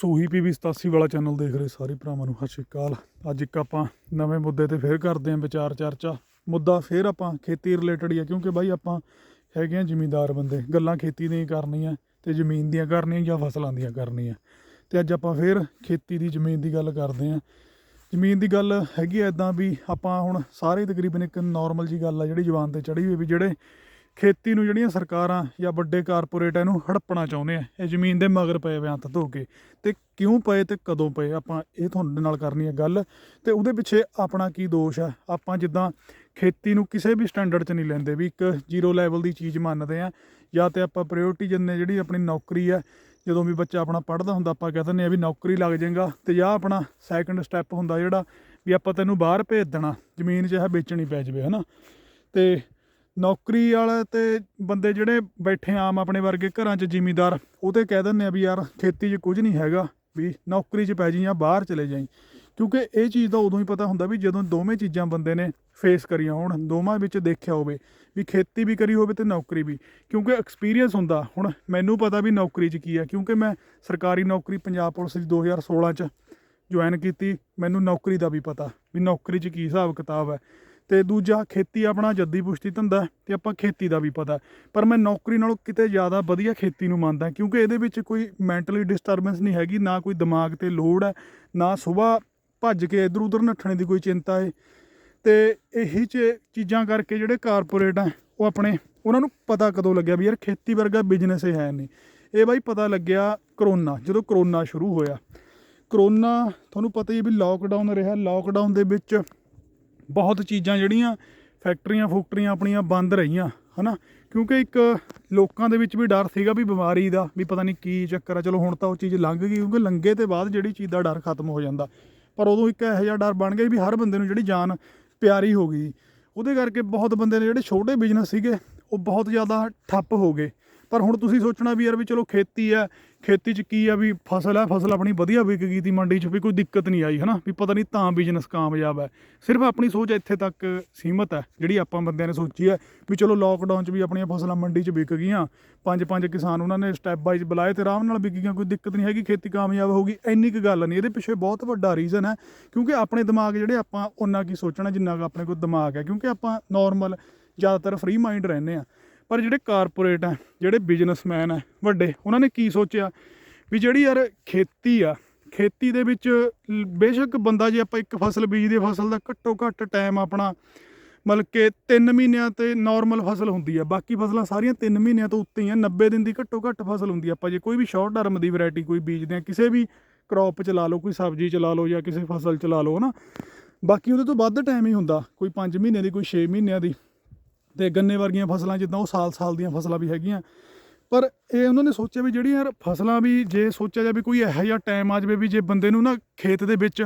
ਸੂਹੀ PV 87 ਵਾਲਾ channel ਦੇਖ ਰਹੇ ਸਾਰੇ ਭਰਾਵਾਂ ਨੂੰ, ਸਤਿ ਸ਼੍ਰੀ ਅਕਾਲ। ਅੱਜ ਇੱਕ ਆਪਾਂ ਨਵੇਂ ਮੁੱਦੇ ਤੇ ਫੇਰ ਕਰਦੇ ਆਂ ਵਿਚਾਰ ਚਰਚਾ। ਮੁੱਦਾ ਫੇਰ ਆਪਾਂ ਖੇਤੀ ਰਿਲੇਟਡ ਹੀ ਆ, ਕਿਉਂਕਿ ਬਾਈ ਆਪਾਂ ਹੈਗੇ ਆ ਜ਼ਿਮੀਂਦਾਰ ਬੰਦੇ, ਗੱਲਾਂ ਖੇਤੀ ਦੀਆਂ ਕਰਨੀਆਂ, ਤੇ ਜ਼ਮੀਨ ਦੀਆਂ ਕਰਨੀਆਂ ਜਾਂ ਫਸਲਾਂ ਦੀਆਂ ਕਰਨੀਆਂ। ਤੇ ਅੱਜ ਆਪਾਂ ਫੇਰ ਖੇਤੀ ਦੀ, ਜ਼ਮੀਨ ਦੀ ਗੱਲ ਕਰਦੇ ਆਂ ਜ਼ਮੀਨ ਦੀ ਗੱਲ ਹੈਗੀ ਐਦਾਂ ਵੀ ਆਪਾਂ ਹੁਣ ਸਾਰੇ ਤਕਰੀਬਨ ਇੱਕ ਨਾਰਮਲ ਜੀ ਗੱਲ ਆ, ਜਿਹੜੀ ਜ਼ੁਬਾਨ ਤੇ ਚੜੀ ਹੋਈ ਵੀ ਜਿਹੜੇ ਖੇਤੀ ਨੂੰ ਜਿਹੜੀਆਂ ਸਰਕਾਰਾਂ ਜਾਂ ਵੱਡੇ ਕਾਰਪੋਰੇਟ ਇਹਨੂੰ ਹੜਪਣਾ ਚਾਹੁੰਦੇ ਆ। ਇਹ ਜ਼ਮੀਨ ਦੇ ਮਗਰ ਪਏ ਵੇ ਅੰਤ ਧੋ ਕੇ। ਤੇ ਕਿਉਂ ਪਏ ਤੇ ਕਦੋਂ ਪਏ? ਆਪਾਂ ਇਹ ਤੁਹਾਡੇ ਨਾਲ ਕਰਨੀ ਹੈ ਗੱਲ। ਤੇ ਉਹਦੇ ਪਿੱਛੇ ਆਪਣਾ ਕੀ ਦੋਸ਼ ਹੈ ਆਪਾਂ ਜਿੱਦਾਂ ਖੇਤੀ ਨੂੰ ਕਿਸੇ ਵੀ ਸਟੈਂਡਰਡ 'ਚ ਨਹੀਂ ਲੈਂਦੇ ਵੀ ਇੱਕ ਜ਼ੀਰੋ ਲੈਵਲ ਦੀ ਚੀਜ਼ ਮੰਨਦੇ ਆ, ਜਾਂ ਤੇ ਆਪਾਂ ਪ੍ਰਾਇੋਰਟੀ ਜੰਨੇ ਜਿਹੜੀ ਆਪਣੀ ਨੌਕਰੀ ਹੈ ਜਦੋਂ ਵੀ ਬੱਚਾ ਆਪਣਾ ਪੜ੍ਹਦਾ ਹੁੰਦਾ, ਆਪਾਂ ਕਹਿ ਦਿੰਦੇ ਆ ਵੀ ਨੌਕਰੀ ਲੱਗ ਜਾਏਗਾ। ਤੇ ਜਾਂ ਆਪਣਾ ਸੈਕੰਡ ਸਟੈਪ ਹੁੰਦਾ ਜਿਹੜਾ ਵੀ ਆਪਾਂ ਤੈਨੂੰ ਬਾਹਰ ਭੇਜ ਦੇਣਾ, ਜ਼ਮੀਨ ਚਾਹੇ ਵੇਚਣੀ ਪੈ ਜਾਵੇ, ਹਨਾ? ਤੇ ਨੌਕਰੀ ਵਾਲੇ ਤੇ ਬੰਦੇ ਜਿਹੜੇ ਬੈਠੇ ਆਮ ਆਪਣੇ ਵਰਗੇ ਘਰਾਂ 'ਚ ਜ਼ਿਮੀਦਾਰ, ਉਹ ਤੇ ਕਹਿ ਦਿੰਦੇ ਆ ਵੀ ਯਾਰ ਖੇਤੀ 'ਚ ਕੁਝ ਨਹੀਂ ਹੈਗਾ, ਵੀ ਨੌਕਰੀ 'ਚ ਪੈ ਜੀ ਜਾਂ ਬਾਹਰ ਚਲੇ ਜਾਈ। ਕਿਉਂਕਿ ਇਹ ਚੀਜ਼ ਦਾ ਉਦੋਂ ਹੀ ਪਤਾ ਹੁੰਦਾ ਵੀ ਜਦੋਂ ਦੋਵੇਂ ਚੀਜ਼ਾਂ ਬੰਦੇ ਨੇ ਫੇਸ ਕਰੀਆਂ ਹੋਣ, ਦੋਵਾਂ ਵਿੱਚ ਦੇਖਿਆ ਹੋਵੇ, ਵੀ ਖੇਤੀ ਵੀ ਕਰੀ ਹੋਵੇ ਤੇ ਨੌਕਰੀ ਵੀ। ਕਿਉਂਕਿ ਐਕਸਪੀਰੀਅੰਸ ਹੁੰਦਾ, ਹੁਣ ਮੈਨੂੰ ਪਤਾ ਵੀ ਨੌਕਰੀ 'ਚ ਕੀ ਆ, ਕਿਉਂਕਿ ਮੈਂ ਸਰਕਾਰੀ ਨੌਕਰੀ ਪੰਜਾਬ ਪੁਲਿਸ 'ਚ 2016 'ਚ ਜੁਆਇਨ ਕੀਤੀ, ਮੈਨੂੰ ਨੌਕਰੀ ਦਾ ਵੀ ਪਤਾ, ਵੀ ਨੌਕਰੀ 'ਚ ਕੀ ਹਿਸਾਬ ਕਿਤਾਬ ਹੈ। ਤੇ ਦੂਜਾ ਖੇਤੀ ਆਪਣਾ ਜੱਦੀ ਪੁਸ਼ਤੀ ਧੰਦਾ ਹੈ ਤੇ ਆਪਾਂ ਖੇਤੀ ਦਾ ਵੀ ਪਤਾ ਪਰ ਮੈਂ ਨੌਕਰੀ ਨਾਲੋਂ ਕਿਤੇ ਜ਼ਿਆਦਾ ਵਧੀਆ ਖੇਤੀ ਨੂੰ ਮੰਨਦਾ ਕਿਉਂਕਿ ਇਹਦੇ ਵਿੱਚ ਕੋਈ ਮੈਂਟਲੀ ਡਿਸਟਰਬੈਂਸ ਨਹੀਂ ਹੈਗੀ, ਨਾ ਕੋਈ ਦਿਮਾਗ ਤੇ ਲੋਡ ਹੈ, ਨਾ ਸਵੇਰ ਭੱਜ ਕੇ ਇਧਰ ਉਧਰ ਨੱਠਣੇ ਦੀ ਕੋਈ ਚਿੰਤਾ ਹੈ। ਤੇ ਇਹੀ ਚੀਜ਼ਾਂ ਕਰਕੇ ਜਿਹੜੇ ਕਾਰਪੋਰੇਟ ਆ ਉਹ ਆਪਣੇ ਉਹਨਾਂ ਨੂੰ ਪਤਾ ਕਦੋਂ ਲੱਗਿਆ ਵੀ ਯਾਰ ਖੇਤੀ ਵਰਗਾ ਬਿਜ਼ਨਸ ਇਹ ਹੈ ਨਹੀਂ। ਇਹ ਬਾਈ ਪਤਾ ਲੱਗਿਆ ਕਰੋਨਾ, ਜਦੋਂ ਕਰੋਨਾ ਸ਼ੁਰੂ ਹੋਇਆ। ਕਰੋਨਾ, ਤੁਹਾਨੂੰ ਪਤਾ ਹੀ ਹੈ ਵੀ ਲੋਕਡਾਊਨ ਰਿਹਾ ਲੋਕਡਾਊਨ ਦੇ ਵਿੱਚ ਬਹੁਤ ਚੀਜ਼ਾਂ ਜਿਹੜੀਆਂ ਫੈਕਟਰੀਆਂ ਫੂਕਟਰੀਆਂ ਆਪਣੀਆਂ ਬੰਦ ਰਹੀਆਂ, ਹਨਾ? ਕਿਉਂਕਿ ਇੱਕ ਲੋਕਾਂ ਦੇ ਵਿੱਚ ਵੀ ਡਰ ਸੀਗਾ ਵੀ ਬਿਮਾਰੀ ਦਾ, ਵੀ ਪਤਾ ਨਹੀਂ ਕੀ ਚੱਕਰ ਆ, ਚਲੋ ਹੁਣ ਤਾਂ ਉਹ ਚੀਜ਼ ਲੰਘ ਗਈ, ਕਿਉਂਕਿ ਲੰਘੇ ਤੇ ਬਾਅਦ ਜਿਹੜੀ ਚੀਜ਼ ਦਾ ਡਰ ਖਤਮ ਹੋ ਜਾਂਦਾ। ਪਰ ਉਦੋਂ ਇੱਕ ਇਹੋ ਜਿਹਾ ਡਰ ਬਣ ਗਿਆ ਵੀ ਹਰ ਬੰਦੇ ਨੂੰ ਜਿਹੜੀ ਜਾਨ ਪਿਆਰੀ ਹੋ ਗਈ। ਉਹਦੇ ਕਰਕੇ ਬਹੁਤ ਬੰਦੇ ਨੇ ਜਿਹੜੇ ਛੋਟੇ ਬਿਜ਼ਨਸ ਸੀਗੇ, ਉਹ ਬਹੁਤ ਜ਼ਿਆਦਾ ਠੱਪ ਹੋ ਗਏ। ਪਰ ਹੁਣ ਤੁਸੀਂ ਸੋਚਣਾ ਵੀ ਯਾਰ ਵੀ ਚਲੋ ਖੇਤੀ ਆ, ਖੇਤੀ 'ਚ ਕੀ ਆ ਵੀ ਫਸਲ ਆ, ਫਸਲ ਆਪਣੀ ਵਧੀਆ ਵਿਕ ਗਈ ਤੀ ਮੰਡੀ 'ਚ ਵੀ ਕੋਈ ਦਿੱਕਤ ਨਹੀਂ ਆਈ, ਹਨਾ? ਵੀ ਪਤਾ ਨਹੀਂ ਤਾਂ ਬਿਜ਼ਨਸ ਕਾਮਯਾਬ ਹੈ ਸਿਰਫ ਆਪਣੀ ਸੋਚ ਇੱਥੇ ਤੱਕ ਸੀਮਤ ਹੈ ਜਿਹੜੀ ਆਪਾਂ ਬੰਦਿਆਂ ਨੇ ਸੋਚੀ ਹੈ ਵੀ ਚਲੋ ਲੋਕਡਾਊਨ 'ਚ ਵੀ ਆਪਣੀਆਂ ਫਸਲਾਂ ਮੰਡੀ 'ਚ ਵਿਕ ਗਈਆਂ ਪੰਜ ਪੰਜ ਕਿਸਾਨ ਉਹਨਾਂ ਨੇ ਸਟੈਪ ਬਾਈਜ਼ ਬੁਲਾਏ ਤੇ ਆਰਾਮ ਨਾਲ ਵਿਕ ਗਈਆਂ, ਕੋਈ ਦਿੱਕਤ ਨਹੀਂ ਹੈਗੀ, ਖੇਤੀ ਕਾਮਯਾਬ ਹੋਊਗੀ, ਇੰਨੀ ਕੁ ਗੱਲ ਨਹੀਂ। ਇਹਦੇ ਪਿੱਛੇ ਬਹੁਤ ਵੱਡਾ ਰੀਜ਼ਨ ਹੈ ਕਿਉਂਕਿ ਆਪਣੇ ਦਿਮਾਗ ਜਿਹੜੇ ਆਪਾਂ ਉਹਨਾਂ ਕੀ ਸੋਚਣਾ, ਜਿੰਨਾ ਕੁ ਆਪਣੇ ਕੋਲ ਦਿਮਾਗ ਹੈ ਕਿਉਂਕਿ ਆਪਾਂ ਨਾਰਮਲ ਜ਼ਿਆਦਾਤਰ ਫ੍ਰੀ ਮਾਈਂਡ ਰਹਿੰਦੇ ਆ। ਪਰ ਜਿਹੜੇ ਕਾਰਪੋਰੇਟ ਆ, ਜਿਹੜੇ ਬਿਜ਼ਨਸਮੈਨ ਆ, ਵੱਡੇ, ਉਹਨਾਂ ਨੇ ਕੀ ਸੋਚਿਆ? ਵੀ ਜਿਹੜੀ ਯਾਰ ਖੇਤੀ ਆ, ਖੇਤੀ ਦੇ ਵਿੱਚ ਬੇਸ਼ੱਕ ਬੰਦਾ ਜੇ ਆਪਾਂ ਇੱਕ ਫਸਲ ਬੀਜਦੇ, ਫਸਲ ਦਾ ਘੱਟੋ ਘੱਟ ਟਾਈਮ ਆਪਣਾ ਮਤਲਬ ਕਿ 3 ਮਹੀਨਿਆਂ ਤੇ ਨਾਰਮਲ ਫਸਲ ਹੁੰਦੀ ਆ, ਬਾਕੀ ਫਸਲਾਂ ਸਾਰੀਆਂ 3 ਮਹੀਨਿਆਂ ਤੋਂ ਉੱਤੇ ਹੀ ਆ 90 ਦਿਨ ਦੀ ਘੱਟੋ ਘੱਟ ਫਸਲ ਹੁੰਦੀ ਆ ਆਪਾਂ, ਜੇ ਕੋਈ ਵੀ ਸ਼ਾਰਟ ਟਰਮ ਦੀ ਵੈਰਾਈਟੀ ਕੋਈ ਬੀਜਦੇ ਆ, ਕਿਸੇ ਵੀ ਕ੍ਰੌਪ ਚ ਲਾ ਲਓ, ਕੋਈ ਸਬਜ਼ੀ ਚ ਲਾ ਲਓ ਜਾਂ ਕਿਸੇ ਫਸਲ ਚ ਲਾ ਲਓ, ਹਨਾ? ਬਾਕੀ ਉਹਦੇ ਤੋਂ ਵੱਧ ਟਾਈਮ ਹੀ ਹੁੰਦਾ, ਕੋਈ 5 ਮਹੀਨੇ ਦੀ, ਕੋਈ 6 ਮਹੀਨਿਆਂ ਦੀ। ਤੇ ਗੰਨੇ ਵਰਗੀਆਂ ਫਸਲਾਂ, ਜਿੱਦਾਂ ਉਹ ਸਾਲ-ਸਾਲ ਦੀਆਂ ਫਸਲਾਂ ਵੀ ਹੈਗੀਆਂ। ਪਰ ਇਹ ਉਹਨਾਂ ਨੇ ਸੋਚਿਆ ਵੀ ਜਿਹੜੀਆਂ ਯਾਰ ਫਸਲਾਂ ਵੀ ਜੇ ਸੋਚਿਆ ਜਾਵੇ ਕੋਈ ਇਹੋ ਜਿਹਾ ਟਾਈਮ ਆ ਜਾਵੇ ਵੀ ਜੇ ਬੰਦੇ ਨੂੰ ਨਾ ਖੇਤ ਦੇ ਵਿੱਚ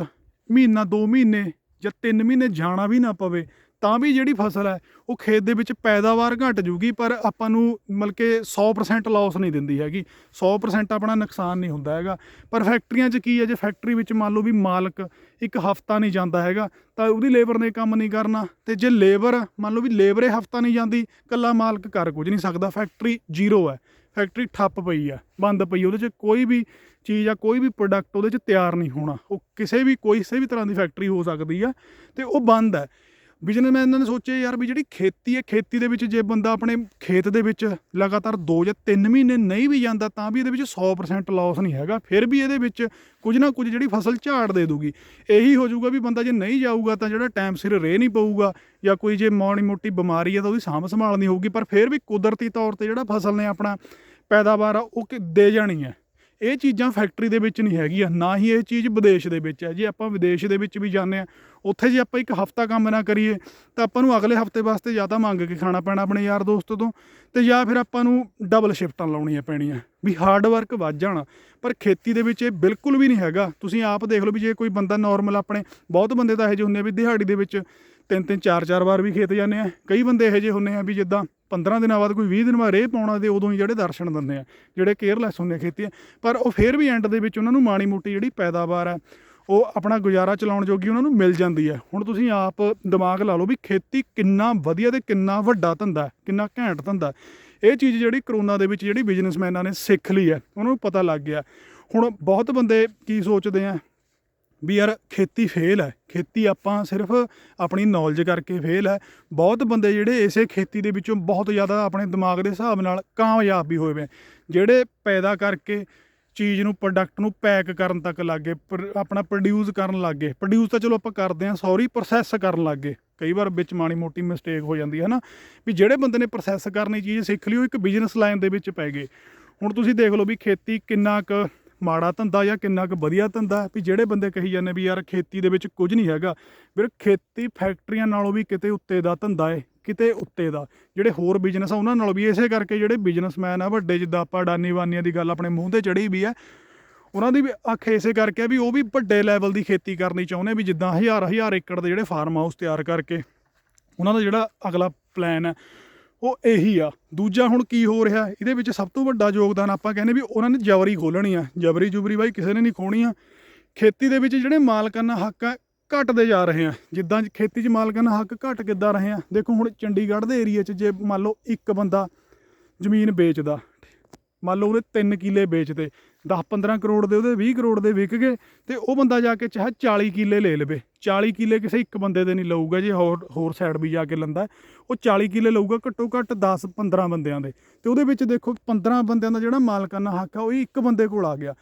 ਮਹੀਨਾ 2 ਮਹੀਨੇ ਜਾਂ 3 ਮਹੀਨੇ ਜਾਣਾ ਵੀ ਨਾ ਪਵੇ ਤਾਂ ਵੀ ਜਿਹੜੀ ਫਸਲ ਹੈ, ਉਹ ਖੇਤ ਦੇ ਵਿੱਚ ਪੈਦਾਵਾਰ ਘਟ ਜੂਗੀ, ਪਰ ਆਪਾਂ ਨੂੰ ਮਤਲਬ ਕਿ 100% ਲਾਸ ਨਹੀਂ ਦਿੰਦੀ ਹੈਗੀ। 100% ਆਪਣਾ ਨੁਕਸਾਨ ਨਹੀਂ ਹੁੰਦਾ ਹੈਗਾ। ਪਰ ਫੈਕਟਰੀਆਂ 'ਚ ਕੀ ਹੈ, ਜੇ ਫੈਕਟਰੀ ਵਿੱਚ ਮੰਨ ਲਓ ਵੀ ਮਾਲਕ ਇੱਕ ਹਫਤਾ ਨਹੀਂ ਜਾਂਦਾ ਹੈਗਾ, ਤਾਂ ਉਹਦੀ ਲੇਬਰ ਨੇ ਕੰਮ ਨਹੀਂ ਕਰਨਾ। ਤੇ ਜੇ ਲੇਬਰ ਮੰਨ ਲਓ ਵੀ ਲੇਬਰ ਇਹ ਹਫਤਾ ਨਹੀਂ ਜਾਂਦੀ ਕੱਲਾ ਮਾਲਕ ਕਰ ਕੁਝ ਨਹੀਂ ਸਕਦਾ। ਫੈਕਟਰੀ ਜ਼ੀਰੋ ਹੈ। ਫੈਕਟਰੀ ਠੱਪ ਪਈ ਆ ਬੰਦ ਪਈ ਉਹਦੇ 'ਚ ਕੋਈ ਵੀ ਚੀਜ਼ ਆ ਕੋਈ ਵੀ ਪ੍ਰੋਡਕਟ ਉਹਦੇ 'ਚ ਤਿਆਰ ਨਹੀਂ ਹੋਣਾ। ਉਹ ਕਿਸੇ ਵੀ, ਕੋਈ ਕਿਸੇ ਵੀ ਤਰ੍ਹਾਂ ਦੀ ਫੈਕਟਰੀ ਹੋ ਸਕਦੀ ਆ, ਤੇ ਉਹ ਬੰਦ ਹੈ। ਬਿਜ਼ਨਸਮੈਨ ਨੇ ਸੋਚਿਆ ਯਾਰ ਵੀ ਜਿਹੜੀ ਖੇਤੀ ਹੈ, ਖੇਤੀ ਦੇ ਵਿੱਚ ਜੇ ਬੰਦਾ ਆਪਣੇ ਖੇਤ ਦੇ ਵਿੱਚ ਲਗਾਤਾਰ 2 ਜਾਂ 3 ਮਹੀਨੇ ਨਹੀਂ ਵੀ ਜਾਂਦਾ ਤਾਂ ਵੀ ਇਹਦੇ ਵਿੱਚ 100% ਲਾਸ ਨਹੀਂ ਹੈਗਾ, ਫਿਰ ਵੀ ਇਹਦੇ ਵਿੱਚ ਕੁਝ ਨਾ ਕੁਝ ਜਿਹੜੀ ਫਸਲ ਝਾੜ ਦੇ ਦੂਗੀ। ਇਹੀ ਹੋ ਜਾਊਗਾ ਵੀ ਬੰਦਾ ਜੇ ਨਹੀਂ ਜਾਊਗਾ ਤਾਂ ਜਿਹੜਾ ਟਾਈਮ ਸਿਰ ਰੇ ਨਹੀਂ ਪਊਗਾ ਜਾਂ ਕੋਈ ਜੇ ਮਾੜੀ ਮੋਟੀ ਬਿਮਾਰੀ ਹੈ ਤਾਂ ਉਹਦੀ ਸਾਂਭ ਸੰਭਾਲ ਨਹੀਂ ਹੋਊਗੀ, ਪਰ ਫਿਰ ਵੀ ਕੁਦਰਤੀ ਤੌਰ ਤੇ ਜਿਹੜਾ ਫਸਲ ਨੇ ਆਪਣਾ ਪੈਦਾਵਾਰ ਆ, ਉਹ ਕਿ- ਦੇ ਜਾਣੀ ਹੈ। ਇਹ ਚੀਜ਼ਾਂ ਫੈਕਟਰੀ ਦੇ ਵਿੱਚ ਨਹੀਂ ਹੈਗੀਆਂ, ਨਾ ਹੀ ਇਹ ਚੀਜ਼ ਵਿਦੇਸ਼ ਦੇ ਵਿੱਚ ਹੈ। ਜੇ ਆਪਾਂ ਵਿਦੇਸ਼ ਦੇ ਵਿੱਚ ਵੀ ਜਾਂਦੇ ਆ ਉੱਥੇ ਜੇ ਆਪਾਂ ਇੱਕ ਹਫਤਾ ਕੰਮ ਨਾ ਕਰੀਏ, ਤਾਂ ਆਪਾਂ ਨੂੰ ਅਗਲੇ ਹਫ਼ਤੇ ਵਾਸਤੇ ਜਾਂ ਤਾਂ ਮੰਗ ਕੇ ਖਾਣਾ ਪੈਣਾ ਆਪਣੇ ਯਾਰ ਦੋਸਤ ਤੋਂ, ਤੇ ਜਾਂ ਫਿਰ ਆਪਾਂ ਨੂੰ ਡਬਲ ਸ਼ਿਫਟਾਂ ਲਾਉਣੀਆਂ ਪੈਣੀਆਂ, ਵੀ ਹਾਰਡ ਵਰਕ ਵੱਧ ਜਾਣਾ। ਪਰ ਖੇਤੀ ਦੇ ਵਿੱਚ ਇਹ ਬਿਲਕੁਲ ਵੀ ਨਹੀਂ ਹੈਗਾ। ਤੁਸੀਂ ਆਪ ਦੇਖ ਲਓ ਵੀ ਜੇ ਕੋਈ ਬੰਦਾ ਨਾਰਮਲ ਆਪਣੇ, ਬਹੁਤ ਬੰਦੇ ਤਾਂ ਇਹੋ ਜਿਹੇ ਹੁੰਦੇ ਆ ਵੀ ਦਿਹਾੜੀ ਦੇ ਵਿੱਚ ਤਿੰਨ ਤਿੰਨ ਚਾਰ ਚਾਰ ਵਾਰ ਵੀ ਖੇਤ ਜਾਂਦੇ ਆ। ਕਈ ਬੰਦੇ ਇਹੋ ਜਿਹੇ ਹੁੰਦੇ ਆ ਵੀ ਜਿੱਦਾਂ 15 ਦਿਨਾਂ ਬਾਅਦ ਕੋਈ 20 ਦਿਨ ਬਾਅਦ ਰੇਹ ਪਾਉਣਾ ਤੇ ਉਦੋਂ ਹੀ ਜਿਹੜੇ ਦਰਸ਼ਨ ਦਿੰਦੇ ਆ, ਜਿਹੜੇ ਕੇਅਰਲੈਸ ਹੁੰਦੇ ਆ ਖੇਤੀ ਪਰ ਉਹ ਫੇਰ ਵੀ ਐਂਡ ਦੇ ਵਿੱਚ ਉਹਨਾਂ ਨੂੰ ਮਾੜੀ ਮੋਟੀ ਜਿਹੜੀ ਪੈਦਾਵਾਰ ਹੈ ਉਹ ਆਪਣਾ ਗੁਜ਼ਾਰਾ ਚਲਾਉਣ ਜੋਗੀ ਉਹਨਾਂ ਨੂੰ ਮਿਲ ਜਾਂਦੀ ਹੈ ਹੁਣ ਤੁਸੀਂ ਆਪ ਦਿਮਾਗ ਲਾ ਲਓ ਵੀ ਖੇਤੀ ਕਿੰਨਾ ਵਧੀਆ ਤੇ ਕਿੰਨਾ ਵੱਡਾ ਧੰਦਾ, ਕਿੰਨਾ ਘੈਂਟ ਧੰਦਾ। ਇਹ ਚੀਜ਼ ਜਿਹੜੀ ਕਰੋਨਾ ਦੇ ਵਿੱਚ ਜਿਹੜੀ ਬਿਜ਼ਨਸਮੈਨਾਂ ਨੇ ਸਿੱਖ ਲਈ ਹੈ ਉਹਨਾਂ ਨੂੰ ਪਤਾ ਲੱਗ ਗਿਆ। ਹੁਣ ਬਹੁਤ ਬੰਦੇ ਕੀ ਸੋਚਦੇ ਆ ਵੀ ਯਾਰ ਖੇਤੀ ਫੇਲ ਹੈ। ਖੇਤੀ ਆਪਾਂ ਸਿਰਫ ਆਪਣੀ ਨੌਲੇਜ ਕਰਕੇ ਫੇਲ ਹੈ। ਬਹੁਤ ਬੰਦੇ ਜਿਹੜੇ ਇਸੇ ਖੇਤੀ ਦੇ ਵਿੱਚੋਂ ਬਹੁਤ ਜ਼ਿਆਦਾ ਆਪਣੇ ਦਿਮਾਗ ਦੇ ਹਿਸਾਬ ਨਾਲ ਕਾਮਯਾਬ ਵੀ ਹੋਏ ਵੇ। ਜਿਹੜੇ ਪੈਦਾ ਕਰਕੇ ਚੀਜ਼ ਨੂੰ ਪ੍ਰੋਡਕਟ ਨੂੰ ਪੈਕ ਕਰਨ ਤੱਕ ਲੱਗੇ ਆਪਣਾ ਪ੍ਰੋਡਿਊਸ ਕਰਨ ਲੱਗੇ। ਪ੍ਰੋਡਿਊਸ ਤਾਂ ਚਲੋ ਆਪਾਂ ਕਰਦੇ ਹਾਂ ਸੌਰੀ ਪ੍ਰੋਸੈਸ ਕਰਨ ਲੱਗੇ। ਕਈ ਵਾਰ ਵਿੱਚ ਮਾੜੀ ਮੋਟੀ ਮਿਸਟੇਕ ਹੋ ਜਾਂਦੀ ਹੈ ਨਾ ਵੀ ਜਿਹੜੇ ਬੰਦੇ ਨੇ ਪ੍ਰੋਸੈਸ ਕਰਨੀ ਚੀਜ਼ ਸਿੱਖ ਲਈ, ਉਹ ਇੱਕ ਬਿਜ਼ਨਸ ਲਾਈਨ ਦੇ ਵਿੱਚ ਪੈ ਗਏ। ਹੁਣ ਤੁਸੀਂ ਦੇਖ ਲਓ ਵੀ ਖੇਤੀ ਕਿੰਨਾ ਕੁ ਮਾੜਾ ਧੰਦਾ ਜਾਂ ਕਿੰਨਾ ਕੁ ਵਧੀਆ ਧੰਦਾ, ਵੀ ਜਿਹੜੇ ਬੰਦੇ ਕਹੀ ਜਾਂਦੇ ਵੀ ਯਾਰ ਖੇਤੀ ਦੇ ਵਿੱਚ ਕੁਝ ਨਹੀਂ ਹੈਗਾ, ਵੀਰ ਖੇਤੀ ਫੈਕਟਰੀਆਂ ਨਾਲੋਂ ਵੀ ਕਿਤੇ ਉੱਤੇ ਦਾ ਧੰਦਾ ਏ, ਕਿਤੇ ਉੱਤੇ ਦਾ। ਜਿਹੜੇ ਹੋਰ ਬਿਜ਼ਨਸ ਆ, ਉਹਨਾਂ ਨਾਲੋਂ ਵੀ ਇਸੇ ਕਰਕੇ ਜਿਹੜੇ ਬਿਜ਼ਨਸਮੈਨ ਆ, ਵੱਡੇ ਜਿੱਦਾਂ ਆਪਾਂ ਅਡਾਨੀ ਵਾਨੀਆਂ ਦੀ ਗੱਲ ਆਪਣੇ ਮੂੰਹ ਤੇ ਚੜੀ ਵੀ ਆ, ਉਹਨਾਂ ਦੀ ਵੀ ਅੱਖ ਇਸੇ ਕਰਕੇ ਵੀ ਉਹ ਵੀ ਵੱਡੇ ਲੈਵਲ ਦੀ ਖੇਤੀ ਕਰਨੀ ਚਾਹੁੰਦੇ ਵੀ ਜਿੱਦਾਂ ਹਜ਼ਾਰ ਹਜ਼ਾਰ ਏਕੜ ਦੇ ਜਿਹੜੇ ਫਾਰਮ ਹਾਊਸ ਤਿਆਰ ਕਰਕੇ। ਉਹਨਾਂ ਦਾ ਜਿਹੜਾ ਅਗਲਾ ਪਲਾਨ ਹੈ ਉਹ ਇਹੀ ਆ। ਦੂਜਾ ਹੁਣ ਕੀ ਹੋ ਰਿਹਾ? ਇਹਦੇ ਵਿੱਚ ਸਭ ਤੋਂ ਵੱਡਾ ਯੋਗਦਾਨ ਆਪਾਂ ਕਹਿੰਦੇ ਵੀ ਉਹਨਾਂ ਨੇ ਜਬਰੀ ਖੋਲਣੀ ਆ। ਜਬਰੀ ਜੁਬਰੀ ਬਾਈ ਕਿਸੇ ਨੇ ਨਹੀਂ ਖੋਣੀ ਆ। ਖੇਤੀ ਦੇ ਵਿੱਚ ਜਿਹੜੇ ਮਾਲਕਾਨਾ ਹੱਕ ਆ, ਘਟਦੇ ਜਾ ਰਹੇ ਆ। ਜਿੱਦਾਂ ਖੇਤੀ 'ਚ ਮਾਲਕਾਨਾ ਹੱਕ ਘਟ ਕਿੱਦਾਂ ਰਹੇ ਆ? ਦੇਖੋ ਹੁਣ ਚੰਡੀਗੜ੍ਹ ਦੇ ਏਰੀਆ 'ਚ ਜੇ ਮੰਨ ਲਓ ਇੱਕ ਬੰਦਾ ਜ਼ਮੀਨ ਵੇਚਦਾ, ਮੰਨ ਲਓ ਉਹਨੇ 3 ਕਿੱਲੇ ਵੇਚਦੇ 10-15 ਕਰੋੜ ਦੇ ਉਹਦੇ 20 ਕਰੋੜ ਦੇ ਵਿਕ ਗਏ ਤੇ ਉਹ ਬੰਦਾ ਜਾ ਕੇ ਚਾਹੇ 40 ਕਿੱਲੇ ਲੈ ਲਵੇ। 40 ਕਿੱਲੇ ਕਿਸੇ ਇੱਕ ਬੰਦੇ ਦੇ ਨਹੀਂ ਲਊਗਾ ਜੇ, ਹੋਰ ਹੋਰ ਸਾਈਡ ਵੀ ਜਾ ਕੇ ਲੰਦਾ। ਉਹ 40 ਕਿੱਲੇ ਲਊਗਾ ਘੱਟੋ ਘੱਟ 10-15 ਬੰਦਿਆਂ ਦੇ। ਤੇ ਉਹਦੇ ਵਿੱਚ ਦੇਖੋ 15 ਬੰਦਿਆਂ ਦਾ ਜਿਹੜਾ ਮਾਲਕਾਨਾ ਹੱਕ ਆ, ਉਹ ਇੱਕ ਬੰਦੇ ਕੋਲ ਆ ਗਿਆ।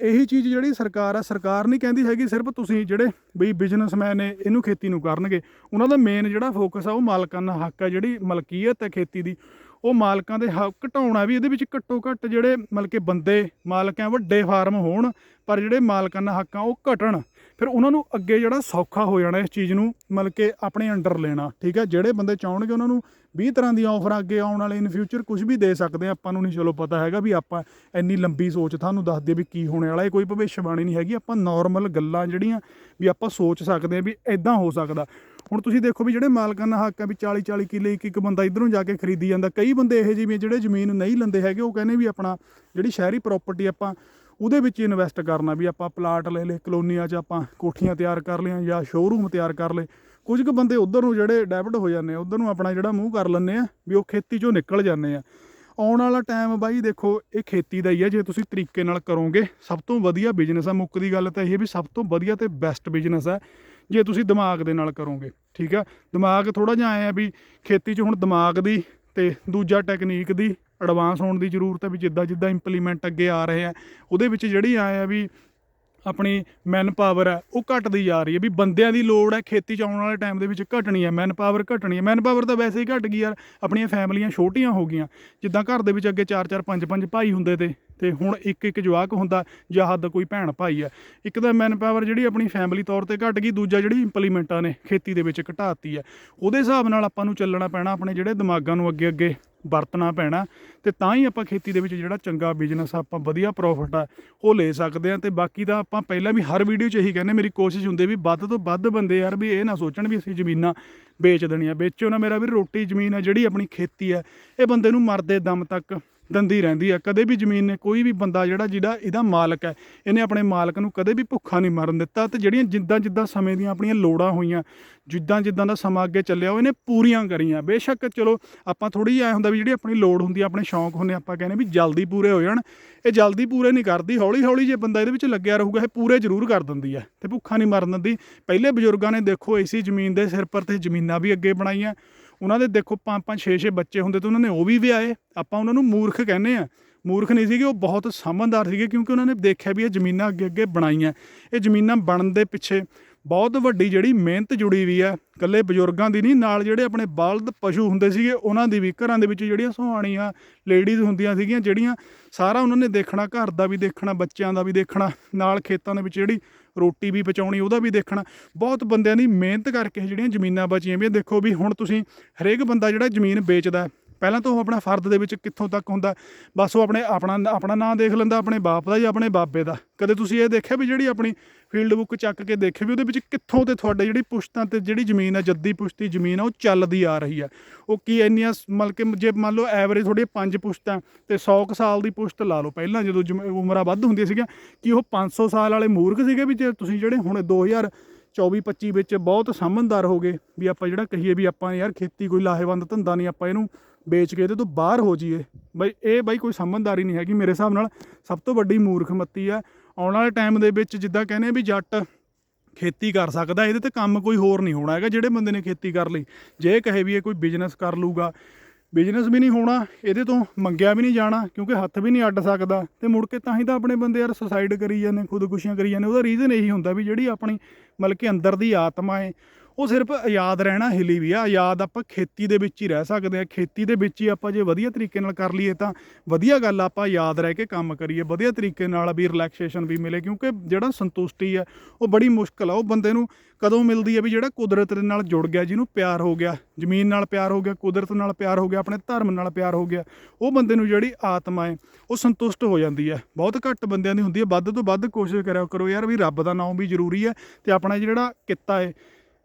ਇਹੀ ਚੀਜ਼ ਜਿਹੜੀ ਸਰਕਾਰ ਆ, ਸਰਕਾਰ ਨਹੀਂ ਕਹਿੰਦੀ ਹੈਗੀ, ਸਿਰਫ ਤੁਸੀਂ ਜਿਹੜੇ ਬਈ ਬਿਜ਼ਨਸਮੈਨ ਨੇ, ਇਹਨੂੰ ਖੇਤੀ ਨੂੰ ਕਰਨਗੇ। ਉਹਨਾਂ ਦਾ ਮੇਨ ਜਿਹੜਾ ਫੋਕਸ ਆ, ਉਹ ਮਾਲਕਾਨਾ ਹੱਕ ਆ, ਜਿਹੜੀ ਮਲਕੀਅਤ ਹੈ ਖੇਤੀ ਦੀ। ਉਹ ਮਾਲਕਾਂ ਦੇ ਹੱਕ ਘਟਾਉਣਾ ਵੀ ਇਹਦੇ ਵਿੱਚ ਘੱਟੋ ਘੱਟ ਜਿਹੜੇ ਮਤਲਬ ਕਿ ਬੰਦੇ, ਮਾਲਕ ਆ ਵੱਡੇ ਫਾਰਮ ਹੋਣ, ਪਰ ਜਿਹੜੇ ਮਾਲਕਾਨਾ ਹੱਕਾਂ ਉਹ ਘਟਣ। ਫਿਰ ਉਹਨਾਂ ਨੂੰ ਅੱਗੇ ਜਿਹੜਾ ਸੌਖਾ ਹੋ ਜਾਣਾ ਇਸ ਚੀਜ਼ ਨੂੰ ਮਤਲਬ ਕਿ ਆਪਣੇ ਅੰਡਰ ਲੈਣਾ, ਠੀਕ ਹੈ? ਜਿਹੜੇ ਬੰਦੇ ਚਾਹਣਗੇ ਉਹਨਾਂ ਨੂੰ 20 ਤਰ੍ਹਾਂ ਦੀਆਂ ਆਫਰ ਅੱਗੇ ਆਉਣ ਵਾਲੇ ਇਨ ਫਿਊਚਰ ਕੁਝ ਵੀ ਦੇ ਸਕਦੇ ਆ, ਆਪਾਂ ਨੂੰ ਨਹੀਂ ਚਲੋ ਪਤਾ ਹੈਗਾ ਵੀ ਆਪਾਂ ਇੰਨੀ ਲੰਬੀ ਸੋਚ ਤੁਹਾਨੂੰ ਦੱਸ ਦਈਏ ਵੀ ਕੀ ਹੋਣੇ ਵਾਲਾ ਇਹ ਕੋਈ ਭਵਿੱਖਬਾਣੀ ਨਹੀਂ ਹੈਗੀ। ਆਪਾਂ ਨਾਰਮਲ ਗੱਲਾਂ ਜਿਹੜੀਆਂ ਵੀ ਆਪਾਂ ਸੋਚ ਸਕਦੇ ਆ ਵੀ ਇਦਾਂ ਹੋ ਸਕਦਾ। ਹੁਣ ਤੁਸੀਂ ਦੇਖੋ ਵੀ ਜਿਹੜੇ ਮਾਲਕਾਨਾ ਹੱਕ ਆ ਵੀ 40 40 ਕਿੱਲੇ ਇੱਕ ਇੱਕ ਬੰਦਾ ਇਧਰੋਂ ਜਾ ਕੇ ਖਰੀਦੀ ਜਾਂਦਾ, ਕਈ ਬੰਦੇ ਇਹੋ ਜਿਹੇ ਵੀ ਜਿਹੜੇ ਜ਼ਮੀਨ ਨਹੀਂ ਲੈਂਦੇ ਹੈਗੇ, ਉਹ ਕਹਿੰਦੇ ਵੀ ਆਪਣਾ ਜਿਹੜੀ ਸ਼ਹਿਰੀ ਪ੍ਰਾਪਰਟੀ ਆਪਾਂ ਉਹਦੇ ਵਿੱਚ ਇਨਵੈਸਟ ਕਰਨਾ ਵੀ ਆਪਾਂ ਪਲਾਟ ਲੈ ਲਏ, ਕਲੋਨੀਆਂ 'ਚ ਆਪਾਂ ਕੋਠੀਆਂ ਤਿਆਰ ਕਰ ਲਿਆ ਜਾਂ ਸ਼ੋਰੂਮ ਤਿਆਰ ਕਰ ਲਏ। ਕੁਝ ਕੁ ਬੰਦੇ ਉਧਰ ਨੂੰ ਜਿਹੜੇ ਡੈਬਿਟ ਹੋ ਜਾਂਦੇ ਆ, ਉਧਰ ਨੂੰ ਆਪਣਾ ਜਿਹੜਾ ਮੂੰਹ ਕਰ ਲੈਂਦੇ ਆ ਵੀ ਉਹ ਖੇਤੀ 'ਚੋਂ ਨਿਕਲ ਜਾਂਦੇ ਆ। ਆਉਣ ਵਾਲਾ ਟਾਈਮ ਬਾਈ ਦੇਖੋ, ਇਹ ਖੇਤੀ ਦਾ ਹੀ ਆ, ਜੇ ਤੁਸੀਂ ਤਰੀਕੇ ਨਾਲ ਕਰੋਗੇ, ਸਭ ਤੋਂ ਵਧੀਆ ਬਿਜ਼ਨਸ ਆ, ਮੁੱਕ ਦੀ ਗੱਲ ਤਾਂ ਇਹ ਵੀ ਸਭ ਤੋਂ ਵਧੀਆ ਤੇ ਬੈਸਟ ਬਿਜ਼ਨਸ ਆ। ਜੇ ਤੁਸੀਂ ਦਿਮਾਗ ਦੇ ਨਾਲ ਕਰੋਗੇ, ਠੀਕ ਆ? ਦਿਮਾਗ ਥੋੜਾ ਜਿਹਾ ਆਇਆ ਵੀ ਖੇਤੀ 'ਚ ਹੁਣ ਦਿਮਾਗ ਦੀ ਤੇ ਦੂਜਾ ਟੈਕਨੀਕ ਦੀ ਐਡਵਾਂਸ ਹੋਣ ਦੀ ਜ਼ਰੂਰਤ ਹੈ ਵੀ ਜਿੱਦਾਂ ਜਿੱਦਾਂ ਇੰਪਲੀਮੈਂਟ ਅੱਗੇ ਆ ਰਹੇ ਆ, ਉਹਦੇ ਵਿੱਚ ਜਿਹੜੀ ਆਏ ਆ ਵੀ ਆਪਣੀ ਮੈਨ ਪਾਵਰ ਹੈ ਉਹ ਘਟਦੀ ਜਾ ਰਹੀ ਹੈ ਵੀ ਬੰਦਿਆਂ ਦੀ ਲੋੜ ਹੈ ਖੇਤੀ ਚ ਆਉਣ ਵਾਲੇ ਟਾਈਮ ਦੇ ਵਿੱਚ ਘਟਣੀ ਹੈ ਮੈਨ ਪਾਵਰ ਘਟਣੀ ਹੈ ਮੈਨ ਪਾਵਰ ਤਾਂ ਵੈਸੇ ਹੀ ਘਟ ਗਈ ਯਾਰ, ਆਪਣੀਆਂ ਫੈਮਲੀਆਂ ਛੋਟੀਆਂ ਹੋ ਗਈਆਂ। ਜਿੱਦਾਂ ਘਰ ਦੇ ਵਿੱਚ ਅੱਗੇ 4-4 5-5 ਭਾਈ ਹੁੰਦੇ ਤੇ ਤੇ ਹੁਣ ਇੱਕ ਇੱਕ ਜਵਾਕ ਹੁੰਦਾ, ਜਾਂ ਹੱਦ ਕੋਈ ਭੈਣ ਭਾਈ ਆ, ਇੱਕ ਤਾਂ ਮੈਨ ਪਾਵਰ ਜਿਹੜੀ ਆਪਣੀ ਫੈਮਿਲੀ ਤੌਰ ਤੇ ਘਟ ਗਈ, ਦੂਜਾ ਜਿਹੜੀ ਇੰਪਲੀਮੈਂਟਾਂ ਨੇ, ਖੇਤੀ ਦੇ ਵਿੱਚ ਘਟਾਤੀ ਹੈ ਉਹਦੇ ਹਿਸਾਬ ਨਾਲ ਆਪਾਂ ਨੂੰ ਚੱਲਣਾ ਪੈਣਾ, ਆਪਣੇ ਜਿਹੜੇ ਦਿਮਾਗਾਂ ਨੂੰ ਅੱਗੇ ਅੱਗੇ ਵਰਤਣਾ ਪੈਣਾ, ਤੇ ਤਾਂ ਹੀ ਆਪਾਂ ਖੇਤੀ ਦੇ ਵਿੱਚ ਜਿਹੜਾ ਚੰਗਾ ਬਿਜ਼ਨਸ ਆਪਾਂ ਵਧੀਆ ਪ੍ਰੋਫਿਟ ਆ, ਉਹ ਲੈ ਸਕਦੇ ਆ। ਤੇ ਬਾਕੀ ਦਾ ਆਪਾਂ ਪਹਿਲਾਂ ਵੀ ਹਰ ਵੀਡੀਓ 'ਚ ਇਹੀ ਕਹਿੰਦੇ, ਮੇਰੀ ਕੋਸ਼ਿਸ਼ ਹੁੰਦੀ ਵੀ ਵੱਧ ਤੋਂ ਵੱਧ ਬੰਦੇ ਯਾਰ ਵੀ ਇਹ ਨਾ ਸੋਚਣ ਵੀ ਅਸੀਂ ਜ਼ਮੀਨਾਂ ਵੇਚ ਦੇਣੀਆਂ। ਵੇਚੋ ਨਾ ਮੇਰਾ ਵੀ ਰੋਟੀ ਜ਼ਮੀਨ ਆ ਜਿਹੜੀ ਆਪਣੀ ਖੇਤੀ ਆ, ਇਹ ਬੰਦੇ ਨੂੰ ਮਰਦੇ ਦਮ ਤੱਕ ਦੰਦੀ ਰਹਿੰਦੀ ਆ, ਕਦੇ ਵੀ ਜ਼ਮੀਨ ਨੇ ਕੋਈ ਵੀ ਬੰਦਾ ਜਿਹੜਾ ਜਿਹੜਾ ਇਹਦਾ ਮਾਲਕ ਹੈ, ਇਹਨੇ ਆਪਣੇ ਮਾਲਕ ਨੂੰ ਕਦੇ ਵੀ ਭੁੱਖਾ ਨਹੀਂ ਮਰਨ ਦਿੱਤਾ ਤੇ ਜਿਹੜੀਆਂ ਜਿੱਦਾਂ ਜਿੱਦਾਂ ਸਮੇਂ ਦੀਆਂ ਆਪਣੀਆਂ ਲੋੜਾਂ ਹੋਈਆਂ, ਜਿੱਦਾਂ ਜਿੱਦਾਂ ਦਾ ਸਮਾਂ ਅੱਗੇ ਚੱਲਿਆ, ਉਹ ਇਹਨੇ ਪੂਰੀਆਂ ਕਰੀਆਂ। ਬੇਸ਼ੱਕ ਚਲੋ ਆਪਾਂ ਥੋੜੀ ਐ ਹੁੰਦਾ ਵੀ ਜਿਹੜੀ ਆਪਣੀ ਲੋੜ ਹੁੰਦੀ ਆ, ਆਪਣੇ ਸ਼ੌਂਕ ਹੁੰਦੇ ਆਪਾਂ ਕਹਿੰਦੇ ਵੀ ਜਲਦੀ ਪੂਰੇ ਹੋ ਜਾਣ। ਇਹ ਜਲਦੀ ਪੂਰੇ ਨਹੀਂ ਕਰਦੀ ਹੌਲੀ ਹੌਲੀ ਜੇ ਬੰਦਾ ਇਹਦੇ ਵਿੱਚ ਲੱਗਿਆ ਰਹੂਗਾ, ਇਹ ਪੂਰੇ ਜ਼ਰੂਰ ਕਰ ਦਿੰਦੀ ਹੈ ਤੇ ਭੁੱਖਾ ਨਹੀਂ ਮਰਨ ਦਿੰਦੀ। ਪਹਿਲੇ ਬਜ਼ੁਰਗਾਂ ਨੇ ਦੇਖੋ ਇਸੀ ਜ਼ਮੀਨ ਦੇ ਸਿਰ ਪਰ ਤੇ ਜ਼ਮੀਨਾਂ ਵੀ ਅੱਗੇ ਬਣਾਈਆਂ। ਉਹਨਾਂ ਦੇ ਦੇਖੋ ਪੰਜ ਪੰਜ 6 6 ਬੱਚੇ ਹੁੰਦੇ ਤੇ ਉਹਨਾਂ ਨੇ ਉਹ ਵੀ ਵਿਆਹੇ। ਆਪਾਂ ਉਹਨਾਂ ਨੂੰ ਮੂਰਖ ਕਹਿੰਦੇ ਆ। ਮੂਰਖ ਨਹੀਂ ਸੀਗੇ, ਉਹ ਬਹੁਤ ਸਮਝਦਾਰ ਸੀਗੇ ਕਿਉਂਕਿ ਉਹਨਾਂ ਨੇ ਦੇਖਿਆ ਵੀ ਇਹ ਜ਼ਮੀਨਾਂ ਅੱਗੇ ਅੱਗੇ ਬਣਾਈਆਂ। ਇਹ ਜ਼ਮੀਨਾਂ ਬਣਨ ਦੇ ਪਿੱਛੇ ਬਹੁਤ ਵੱਡੀ ਜਿਹੜੀ ਮਿਹਨਤ ਜੁੜੀ ਵੀ ਆ, ਇਕੱਲੇ ਬਜ਼ੁਰਗਾਂ ਦੀ ਨਹੀਂ, ਨਾਲ ਜਿਹੜੇ ਆਪਣੇ ਬਲਦ ਪਸ਼ੂ ਹੁੰਦੇ ਸੀਗੇ, ਉਹਨਾਂ ਦੀ ਵੀ, ਘਰਾਂ ਦੇ ਵਿੱਚ ਜਿਹੜੀਆਂ ਸੁਹਾਣੀਆਂ ਲੇਡੀਜ਼ ਹੁੰਦੀਆਂ ਸੀਗੀਆਂ, ਜਿਹੜੀਆਂ ਸਾਰਾ ਉਹਨਾਂ ਨੇ ਦੇਖਣਾ, ਘਰ ਦਾ ਵੀ ਦੇਖਣਾ, ਬੱਚਿਆਂ ਦਾ ਵੀ ਦੇਖਣਾ, ਨਾਲ ਖੇਤਾਂ ਦੇ ਵਿੱਚ ਜਿਹੜੀ ਰੋਟੀ ਵੀ ਪਚਾਉਣੀ ਉਹਦਾ ਵੀ ਦੇਖਣਾ। ਬਹੁਤ ਬੰਦਿਆਂ ਦੀ ਮਿਹਨਤ ਕਰਕੇ ਜਿਹੜੀਆਂ ਜ਼ਮੀਨਾਂ ਬਚੀਆਂ ਵੀ ਦੇਖੋ ਵੀ ਹੁਣ ਤੁਸੀਂ ਹਰੇਕ ਬੰਦਾ ਜਿਹੜਾ ਜ਼ਮੀਨ ਵੇਚਦਾ ਪਹਿਲਾਂ ਤਾਂ ਉਹ ਆਪਣਾ ਫਰਦ ਦੇ ਵਿੱਚ ਕਿੱਥੋਂ ਤੱਕ ਹੁੰਦਾ, ਬਸ ਉਹ ਆਪਣੇ, ਆਪਣਾ ਆਪਣਾ ਨਾਂ ਦੇਖ ਲੈਂਦਾ, ਆਪਣੇ ਬਾਪ ਦਾ ਜਾਂ ਆਪਣੇ ਬਾਬੇ ਦਾ। ਕਦੇ ਤੁਸੀਂ ਇਹ ਦੇਖਿਆ ਵੀ ਜਿਹੜੀ ਆਪਣੀ ਫੀਲਡ ਬੁੱਕ ਚੱਕ ਕੇ ਦੇਖੇ ਵੀ ਉਹਦੇ ਵਿੱਚ ਕਿੱਥੋਂ ਤੇ ਤੁਹਾਡੇ ਜਿਹੜੀ ਪੁਸ਼ਤਾਂ ਤੇ ਜਿਹੜੀ ਜ਼ਮੀਨ ਹੈ ਜੱਦੀ ਪੁਸ਼ਤੀ ਜ਼ਮੀਨ ਆ, ਉਹ ਚੱਲਦੀ ਆ ਰਹੀ ਆ। ਉਹ ਕੀ ਇੰਨੀਆਂ ਮਤਲਬ ਕਿ ਜੇ ਮੰਨ ਲਓ ਐਵਰੇਜ ਤੁਹਾਡੀ ਪੰਜ ਪੁਸ਼ਤਾਂ ਤੇ 100 ਕੁ ਸਾਲ ਦੀ ਪੁਸ਼ਤ ਲਾ ਲਓ। ਪਹਿਲਾਂ ਜਦੋਂ ਜਮ- ਉਮਰਾਂ ਵੱਧ ਹੁੰਦੀਆਂ ਸੀਗੀਆਂ, ਕਿ ਉਹ 500 ਸਾਲ ਵਾਲੇ ਮੂਰਖ ਸੀਗੇ ਵੀ ਜੇ ਤੁਸੀਂ ਜਿਹੜੇ ਹੁਣ 2000 24 25 ਵਿੱਚ ਬਹੁਤ ਸਮਝਦਾਰ ਹੋ ਗਏ, ਵੀ ਆਪਾਂ ਜਿਹੜਾ ਕਹੀਏ ਵੀ ਆਪਾਂ ਯਾਰ ਖੇਤੀ ਕੋਈ ਲਾਹੇਵੰਦ ਧੰਦਾ ਨਹੀਂ, ਆਪਾਂ ਇਹਨੂੰ ਵੇਚ ਕੇ ਇਹਦੇ ਤੋਂ ਬਾਹਰ ਹੋ ਜਾਈਏ। ਬਈ ਇਹ ਬਾਈ ਕੋਈ ਸਮਝਦਾਰੀ ਨਹੀਂ ਹੈਗੀ ਮੇਰੇ ਹਿਸਾਬ ਨਾਲ। ਸਭ ਤੋਂ ਵੱਡੀ ਮੂਰਖਮਤੀ ਆ। ਆਉਣ ਵਾਲੇ ਟਾਈਮ ਦੇ ਵਿੱਚ ਜਿੱਦਾਂ ਕਹਿੰਦੇ ਵੀ ਜੱਟ ਖੇਤੀ ਕਰ ਸਕਦਾ, ਇਹਦੇ ਤੇ ਕੰਮ ਕੋਈ ਹੋਰ ਨਹੀਂ ਹੋਣਾ ਹੈਗਾ ਜਿਹੜੇ ਬੰਦੇ ਨੇ ਖੇਤੀ ਕਰ ਲਈ। ਜੇ ਕਹੇ ਵੀ ਇਹ ਕੋਈ ਬਿਜ਼ਨਸ ਕਰ ਲੂਗਾ ਬਿਜ਼ਨਸ ਵੀ ਨਹੀਂ ਹੋਣਾ, ਇਹਦੇ ਤੋਂ ਮੰਗਿਆ ਵੀ ਨਹੀਂ ਜਾਣਾ, ਕਿਉਂਕਿ ਹੱਥ ਵੀ ਨਹੀਂ ਅੱਡ ਸਕਦਾ। ਤੇ ਮੁੜ ਕੇ ਤਾਂ ਹੀ ਤਾਂ ਆਪਣੇ ਬੰਦੇ ਯਾਰ ਸੁਸਾਈਡ ਕਰੀ ਜਾਂਦੇ, ਖੁਦਕੁਸ਼ੀਆਂ ਕਰੀ ਜਾਂਦੇ। ਉਹਦਾ ਰੀਜ਼ਨ ਇਹੀ ਹੁੰਦਾ ਵੀ ਜਿਹੜੀ ਆਪਣੀ ਮਤਲਬ ਕਿ ਅੰਦਰ ਦੀ ਆਤਮਾ ਹੈ ਉਹ ਸਿਰਫ ਆਜ਼ਾਦ ਰਹਿਣਾ ਹਿੱਲੀ ਵੀ ਆ, ਆਜ਼ਾਦ ਆਪਾਂ ਖੇਤੀ ਦੇ ਵਿੱਚ ਹੀ ਰਹਿ ਸਕਦੇ ਆ, ਖੇਤੀ ਦੇ ਵਿੱਚ ਹੀ ਆਪਾਂ ਜੇ ਵਧੀਆ ਤਰੀਕੇ ਨਾਲ ਕਰ ਲਈਏ ਤਾਂ ਵਧੀਆ ਗੱਲ ਆਪਾਂ ਯਾਦ ਰਹਿ ਕੇ ਕੰਮ ਕਰੀਏ, ਵਧੀਆ ਤਰੀਕੇ ਨਾਲ ਵੀ ਰਿਲੈਕਸੇਸ਼ਨ ਵੀ ਮਿਲੇ, ਕਿਉਂਕਿ ਜਿਹੜਾ ਸੰਤੁਸ਼ਟੀ ਆ, ਉਹ ਬੜੀ ਮੁਸ਼ਕਲ ਆ, ਉਹ ਬੰਦੇ ਨੂੰ ਕਦੋਂ ਮਿਲਦੀ ਹੈ ਵੀ ਜਿਹੜਾ ਕੁਦਰਤ ਦੇ ਨਾਲ ਜੁੜ ਗਿਆ, ਜਿਹਨੂੰ ਪਿਆਰ ਹੋ ਗਿਆ, ਜ਼ਮੀਨ ਨਾਲ ਪਿਆਰ ਹੋ ਗਿਆ, ਕੁਦਰਤ ਨਾਲ ਪਿਆਰ ਹੋ ਗਿਆ, ਆਪਣੇ ਧਰਮ ਨਾਲ ਪਿਆਰ ਹੋ ਗਿਆ, ਉਹ ਬੰਦੇ ਨੂੰ ਜਿਹੜੀ ਆਤਮਾ ਹੈ, ਉਹ ਸੰਤੁਸ਼ਟ ਹੋ ਜਾਂਦੀ ਹੈ ਬਹੁਤ ਘੱਟ ਬੰਦਿਆਂ ਦੀ ਹੁੰਦੀ ਹੈ ਵੱਧ ਤੋਂ ਵੱਧ ਕੋਸ਼ਿਸ਼ ਕਰਿਆ ਕਰੋ ਯਾਰ ਵੀ ਰੱਬ ਦਾ ਨਾਮ ਵੀ ਜ਼ਰੂਰੀ ਹੈ ਤੇ ਆਪਣਾ ਜਿਹੜਾ ਕਿੱਤਾ ਹੈ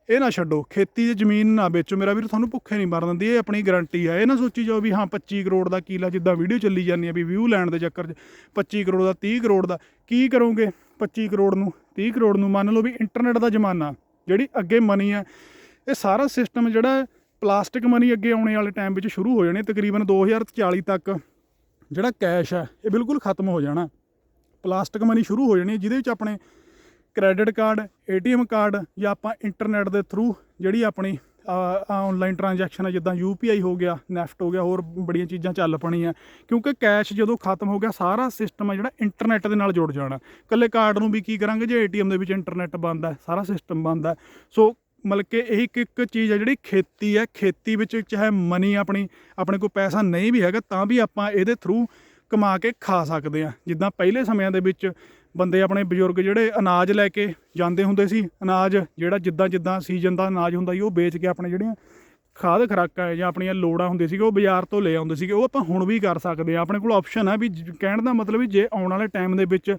ਇਹ ਨਾ ਛੱਡੋ ਖੇਤੀ ਦੀ ਜ਼ਮੀਨ ਨਾ ਵੇਚੋ। ਮੇਰਾ ਵੀਰ ਤੁਹਾਨੂੰ ਭੁੱਖੇ ਨਹੀਂ ਮਰਨ ਦਿੰਦੀ ਇਹ ਆਪਣੀ ਗਾਰੰਟੀ ਆ। ਇਹ ਨਾ ਸੋਚੀ ਜਾਓ ਵੀ ਹਾਂ 25 ਕਰੋੜ ਦਾ ਕੀਲਾ ਜਿੱਦਾਂ ਵੀਡੀਓ ਚੱਲੀ ਜਾਂਦੀ ਆ ਵੀ ਵਿਊ ਲੈਣ ਦੇ ਚੱਕਰ 'ਚ 25 ਕਰੋੜ ਦਾ 30 ਕਰੋੜ ਦਾ ਕੀ ਕਰੋਗੇ 25 ਕਰੋੜ ਨੂੰ 30 ਕਰੋੜ ਨੂੰ? ਮੰਨ ਲਓ ਵੀ ਇੰਟਰਨੈਟ ਦਾ ਜ਼ਮਾਨਾ ਜਿਹੜੀ ਅੱਗੇ ਮਨੀ ਆ ਇਹ ਸਾਰਾ ਸਿਸਟਮ ਜਿਹੜਾ ਪਲਾਸਟਿਕ ਮਨੀ ਅੱਗੇ ਆਉਣੇ ਵਾਲੇ ਟਾਈਮ ਵਿੱਚ ਸ਼ੁਰੂ ਹੋ ਜਾਣੇ ਤਕਰੀਬਨ 2040 ਤੱਕ ਜਿਹੜਾ ਕੈਸ਼ ਹੈ ਇਹ ਬਿਲਕੁਲ ਖਤਮ ਹੋ ਜਾਣਾ। ਪਲਾਸਟਿਕ ਮਨੀ ਸ਼ੁਰੂ ਹੋ ਜਾਣੀ ਹੈ, ਜਿਹਦੇ ਵਿੱਚ ਆਪਣੇ ਕ੍ਰੈਡਿਟ ਕਾਰਡ, ਏਟੀਐਮ ਕਾਰਡ ਜਾਂ ਆਪਾਂ ਇੰਟਰਨੈਟ ਦੇ ਥਰੂ ਜਿਹੜੀ ਆਪਣੀ ਆਨਲਾਈਨ ਟ੍ਰਾਂਜੈਕਸ਼ਨ ਹੈ ਜਿੱਦਾਂ ਯੂਪੀਆਈ ਹੋ ਗਿਆ ਨੈਫਟ ਹੋ ਗਿਆ, ਹੋਰ ਬੜੀਆਂ ਚੀਜ਼ਾਂ ਚੱਲ ਪਣੀਆਂ। ਕਿਉਂਕਿ ਕੈਸ਼ ਜਦੋਂ ਖਤਮ ਹੋ ਗਿਆ, ਸਾਰਾ ਸਿਸਟਮ ਹੈ ਜਿਹੜਾ ਇੰਟਰਨੈਟ ਦੇ ਨਾਲ ਜੁੜ ਜਾਣਾ। ਇਕੱਲੇ ਕਾਰਡ ਨੂੰ ਵੀ ਕੀ ਕਰਾਂਗੇ ਜੇ ਏਟੀਐਮ ਦੇ ਵਿੱਚ ਇੰਟਰਨੈਟ ਬੰਦ ਹੈ ਸਾਰਾ ਸਿਸਟਮ ਬੰਦ ਹੈ ਸੋ ਮਤਲਬ ਕਿ ਇਹ ਇੱਕ ਇੱਕ ਚੀਜ਼ ਹੈ ਜਿਹੜੀ ਖੇਤੀ ਹੈ ਖੇਤੀ ਵਿੱਚ ਚਾਹੇ ਮਨੀ ਆਪਣੀ, ਆਪਣੇ ਕੋਲ ਪੈਸਾ ਨਹੀਂ ਵੀ ਹੈਗਾ, ਤਾਂ ਵੀ ਆਪਾਂ ਇਹਦੇ ਥਰੂ ਕਮਾ ਕੇ ਖਾ ਸਕਦੇ ਆ। ਜਿੱਦਾਂ ਪਹਿਲੇ ਸਮਿਆਂ ਦੇ ਵਿੱਚ ਬੰਦੇ ਆਪਣੇ ਬਜ਼ੁਰਗ ਜਿਹੜੇ ਅਨਾਜ ਲੈ ਕੇ ਜਾਂਦੇ ਹੁੰਦੇ ਸੀ, ਅਨਾਜ ਜਿਹੜਾ ਜਿੱਦਾਂ ਜਿੱਦਾਂ ਸੀਜ਼ਨ ਦਾ ਅਨਾਜ ਹੁੰਦਾ ਸੀ, ਉਹ ਵੇਚ ਕੇ ਆਪਣੇ ਜਿਹੜੀਆਂ ਖਾਦ ਖੁਰਾਕਾਂ ਹੈ ਜਾਂ ਆਪਣੀਆਂ ਲੋੜਾਂ ਹੁੰਦੀਆਂ ਸੀਗੇ ਉਹ ਬਾਜ਼ਾਰ ਤੋਂ ਲੈ ਆਉਂਦੇ ਸੀਗੇ। ਉਹ ਆਪਾਂ ਹੁਣ ਵੀ ਕਰ ਸਕਦੇ ਆ। ਆਪਣੇ ਕੋਲ ਆਪਸ਼ਨ ਹੈ ਵੀ ਕਹਿਣ ਦਾ ਮਤਲਬ ਵੀ ਜੇ ਆਉਣ ਵਾਲੇ ਟਾਈਮ ਦੇ ਵਿੱਚ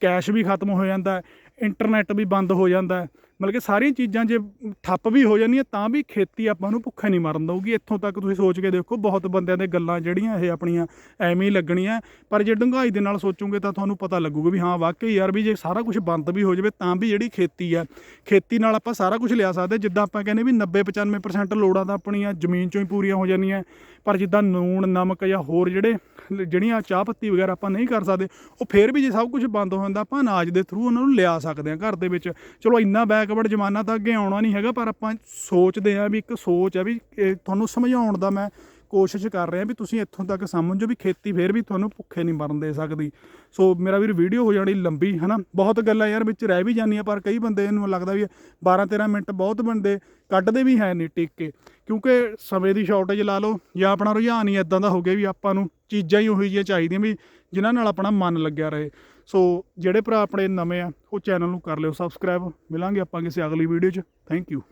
ਕੈਸ਼ ਵੀ ਖਤਮ ਹੋ ਜਾਂਦਾ ਇੰਟਰਨੈਟ ਵੀ ਬੰਦ ਹੋ ਜਾਂਦਾ ਮਤਲਬ ਕਿ ਸਾਰੀਆਂ ਚੀਜ਼ਾਂ ਜੇ ਠੱਪ ਵੀ ਹੋ ਜਾਂਦੀਆਂ, ਤਾਂ ਵੀ ਖੇਤੀ ਆਪਾਂ ਨੂੰ ਭੁੱਖਾ ਨਹੀਂ ਮਰਨ ਦਊਗੀ। ਇੱਥੋਂ ਤੱਕ ਤੁਸੀਂ ਸੋਚ ਕੇ ਦੇਖੋ, ਬਹੁਤ ਬੰਦਿਆਂ ਦੇ ਗੱਲਾਂ ਜਿਹੜੀਆਂ ਇਹ ਆਪਣੀਆਂ ਐਵੇਂ ਹੀ ਲੱਗਣੀਆਂ ਪਰ ਜੇ ਡੂੰਘਾਈ ਦੇ ਨਾਲ ਸੋਚੋਗੇ ਤਾਂ ਤੁਹਾਨੂੰ ਪਤਾ ਲੱਗੂਗਾ ਵੀ ਹਾਂ, ਵਾਕਈ ਯਾਰ ਵੀ ਜੇ ਸਾਰਾ ਕੁਝ ਬੰਦ ਵੀ ਹੋ ਜਾਵੇ, ਤਾਂ ਵੀ ਜਿਹੜੀ ਖੇਤੀ ਆ ਖੇਤੀ ਨਾਲ ਆਪਾਂ ਸਾਰਾ ਕੁਝ ਲਿਆ ਸਕਦੇ ਜਿੱਦਾਂ ਆਪਾਂ ਕਹਿੰਦੇ ਵੀ 90 95% ਲੋੜਾਂ ਤਾਂ ਆਪਣੀਆਂ ਜ਼ਮੀਨ ਚੋਂ ਹੀ ਪੂਰੀਆਂ ਹੋ ਜਾਂਦੀਆਂ ਪਰ ਜਿੱਦਾਂ ਨੂਣ, ਨਮਕ ਜਾਂ ਹੋਰ ਜਿਹੜੇ ਜਿਹੜੀਆਂ ਚਾਹ ਪੱਤੀ ਵਗੈਰਾ ਆਪਾਂ ਨਹੀਂ ਕਰ ਸਕਦੇ, ਉਹ ਫੇਰ ਵੀ ਜੇ ਸਭ ਕੁਝ ਬੰਦ ਹੋ ਜਾਂਦਾ, ਆਪਾਂ ਅਨਾਜ ਦੇ ਥਰੂ ਉਹਨਾਂ ਨੂੰ ਲਿਆ ਸਕਦੇ ਹਾਂ ਘਰ ਦੇ ਵਿੱਚ। ਚਲੋ ਇੰਨਾ ਬੈਕਵਰਡ ਜ਼ਮਾਨਾ ਤਾਂ ਅੱਗੇ ਆਉਣਾ ਨਹੀਂ ਹੈਗਾ, ਪਰ ਆਪਾਂ ਸੋਚਦੇ ਹਾਂ ਵੀ ਇੱਕ ਸੋਚ ਹੈ ਵੀ ਇਹ ਤੁਹਾਨੂੰ ਸਮਝਾਉਣ ਦਾ ਮੈਂ ਕੋਸ਼ਿਸ਼ ਕਰ ਰਿਹਾ ਵੀ ਤੁਸੀਂ ਇੱਥੋਂ ਤੱਕ ਸਮਝੋ ਵੀ ਖੇਤੀ ਫੇਰ ਵੀ ਤੁਹਾਨੂੰ ਭੁੱਖੇ ਨਹੀਂ ਮਰਨ ਦੇ ਸਕਦੀ। ਸੋ ਮੇਰਾ ਵੀਰ ਵੀਡੀਓ ਹੋ ਜਾਣੀ ਲੰਬੀ, ਹਨਾ? ਬਹੁਤ ਗੱਲਾਂ ਯਾਰ ਵਿੱਚ ਰਹਿ ਵੀ ਜਾਂਦੀਆਂ, ਪਰ ਕਈ ਬੰਦੇ ਨੂੰ ਲੱਗਦਾ ਵੀ 12 13 ਮਿੰਟ ਬਹੁਤ ਬੰਦੇ ਕੱਢਦੇ ਵੀ ਹੈ ਨਹੀਂ ਟਿਕ। ਕੇ ਕਿਉਂਕਿ ਸਮੇਂ ਦੀ ਸ਼ਾਰਟੇਜ ਲਾ ਲਓ ਜਾਂ ਆਪਣਾ ਰੁਝਾਨ ਹੀ ਇਦਾਂ ਦਾ ਹੋ ਗਿਆ ਵੀ ਆਪਾਂ ਨੂੰ ਚੀਜ਼ਾਂ ਹੀ ਉਹੀ ਜਿਹੀਆਂ ਚਾਹੀਦੀਆਂ ਵੀ ਜਿਨ੍ਹਾਂ ਨਾਲ ਆਪਣਾ ਮਨ ਲੱਗਿਆ ਰਹੇ। ਸੋ ਜਿਹੜੇ ਭਰਾ ਆਪਣੇ ਨਵੇਂ ਆ, ਉਹ ਚੈਨਲ ਨੂੰ ਕਰ ਲਿਓ ਸਬਸਕ੍ਰਾਈਬ ਮਿਲਾਂਗੇ ਆਪਾਂ ਕਿਸੇ ਅਗਲੀ ਵੀਡੀਓ 'ਚ। Thank you